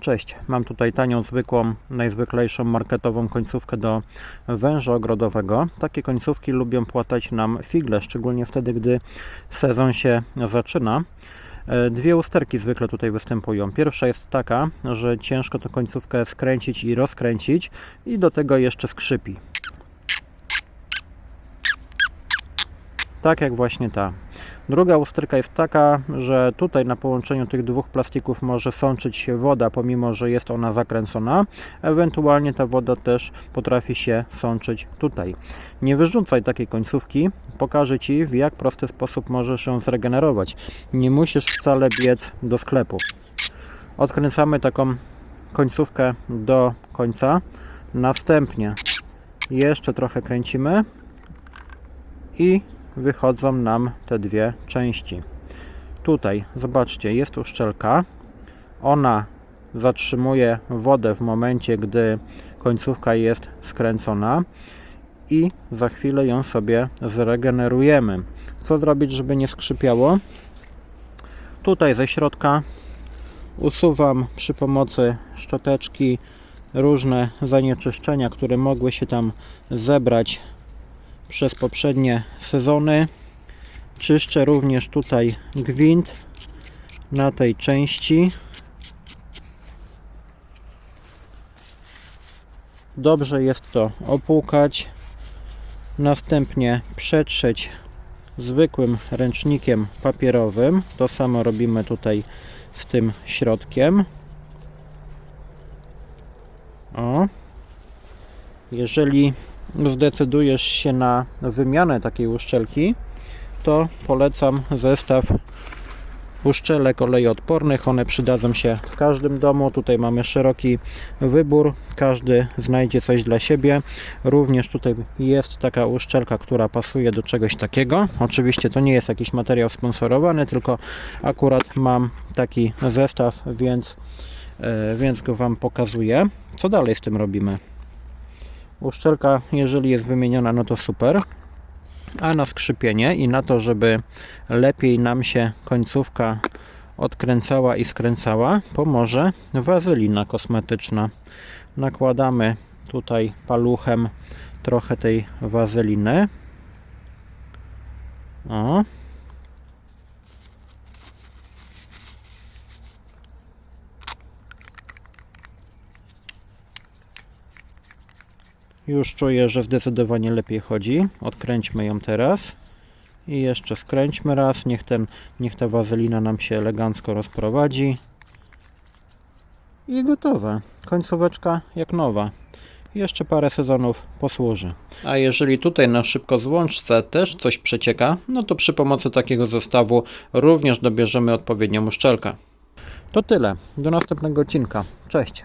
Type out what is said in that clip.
Cześć, mam tutaj tanią, zwykłą, najzwyklejszą marketową końcówkę do węża ogrodowego. Takie końcówki lubią płatać nam figle, szczególnie wtedy, gdy sezon się zaczyna. E, Dwie usterki zwykle tutaj występują. Pierwsza jest taka, że ciężko tę końcówkę skręcić i rozkręcić i do tego jeszcze skrzypi. Tak jak właśnie ta. Druga usterka jest taka, że tutaj na połączeniu tych dwóch plastików może sączyć się woda, pomimo że jest ona zakręcona. Ewentualnie ta woda też potrafi się sączyć tutaj. Nie wyrzucaj takiej końcówki. Pokażę Ci w jak prosty sposób możesz ją zregenerować. Nie musisz wcale biec do sklepu. Odkręcamy taką końcówkę do końca. Następnie jeszcze trochę kręcimy i wychodzą nam te dwie części. Tutaj, zobaczcie, jest uszczelka. Ona zatrzymuje wodę w momencie, gdy końcówka jest skręcona i za chwilę ją sobie zregenerujemy. Co zrobić, żeby nie skrzypiało? Tutaj ze środka usuwam przy pomocy szczoteczki różne zanieczyszczenia, które mogły się tam zebrać przez poprzednie sezony. Czyszczę również tutaj gwint na tej części. Dobrze jest to opłukać. Następnie przetrzeć zwykłym ręcznikiem papierowym. To samo robimy tutaj z tym środkiem. O. Jeżeli zdecydujesz się na wymianę takiej uszczelki, to polecam zestaw uszczelek olejoodpornych. One przydadzą się w każdym domu. Tutaj mamy szeroki wybór. Każdy znajdzie coś dla siebie. Również tutaj jest taka uszczelka, która pasuje do czegoś takiego. Oczywiście to nie jest jakiś materiał sponsorowany, tylko akurat mam taki zestaw, więc, e, więc go Wam pokazuję. Co dalej z tym robimy? Uszczelka, jeżeli jest wymieniona, no to super. A na skrzypienie i na to, żeby lepiej nam się końcówka odkręcała i skręcała, pomoże wazelina kosmetyczna. Nakładamy tutaj paluchem trochę tej wazeliny. O. Już czuję, że zdecydowanie lepiej chodzi. Odkręćmy ją teraz. I jeszcze skręćmy raz. Niech, ten, niech ta wazelina nam się elegancko rozprowadzi. I gotowe. Końcóweczka jak nowa. Jeszcze parę sezonów posłuży. A jeżeli tutaj na szybko złączce też coś przecieka, no to przy pomocy takiego zestawu również dobierzemy odpowiednią uszczelkę. To tyle. Do następnego odcinka. Cześć.